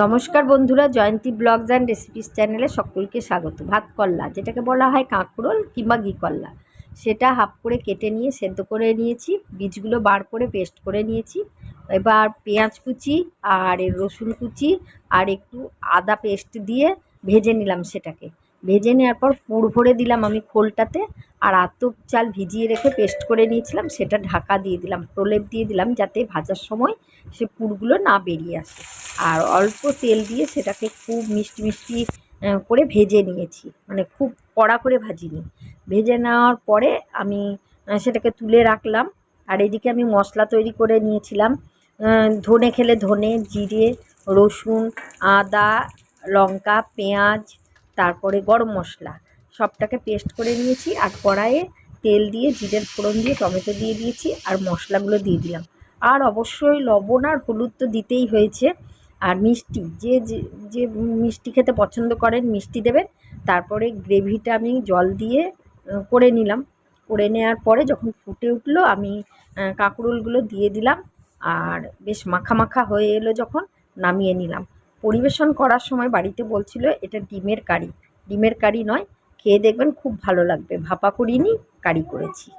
নমস্কার বন্ধুরা, জয়ন্তী blogs and recipes চ্যানেলে সকলকে স্বাগত। ভাত কল্লা, যেটাকে বলা হয় কাঁকরোল কিংবা ঘি কল্লা। সেটা হাফ করে কেটে নিয়ে সেদ্ধ করে নিয়েছি, বীজগুলো বার করে পেস্ট করে নিয়েছি। এবার পেঁয়াজ কুচি আর রসুন কুচি আর একটু আদা পেস্ট দিয়ে ভেজে নিলাম সেটাকে। ভেজে নেওয়ার পর পুর ভরে দিলাম আমি খোলটাতে আর আতপ চাল ভিজিয়ে রেখে পেস্ট করে নিয়েছিলাম, সেটা ঢাকা দিয়ে দিলাম, প্রলেপ দিয়ে দিলাম যাতে ভাজার সময় সে পুরগুলো না বেরিয়ে আসে। আর অল্প তেল দিয়ে সেটাকে খুব মিষ্টি মিষ্টি করে ভেজে নিয়েছি। মানে খুব কড়া করে ভাজিনি। ভেজে নেওয়ার পরে আমি সেটাকে তুলে রাখলাম। আর এদিকে আমি মশলা তৈরি করে নিয়েছিলাম। ধনে খেলে ধনে, জিরে, রসুন, আদা, লঙ্কা, পেঁয়াজ, তারপরে গরম মশলা সবটাকে পেস্ট করে নিয়েছি। আর কড়াইয়ে তেল দিয়ে জিরের ফোড়ন দিয়ে টমেটো দিয়ে দিয়েছি। আর মশলাগুলো দিয়ে দিলাম। আর অবশ্যই লবণ আর হলুদ তো দিতেই হয়েছে। আর মিষ্টি, যে যে- মিষ্টি খেতে পছন্দ করেন মিষ্টি দেবেন। তারপরে গ্রেভিটা আমি জল দিয়ে করে নিলাম। করে নেওয়ার পরে যখন ফুটে উঠল, আমি কাঁকরোলগুলো দিয়ে দিলাম। আর বেশ মাখা মাখা হয়ে এলো যখন, নামিয়ে নিলাম। পরিবেশন করার সময় বাড়িতে বলছিল, এটা ডিমের কারি। ডিমের কারি নয়, খেয়ে দেখবেন খুব ভালো লাগবে। ভাপা করিনি, কারি করেছি।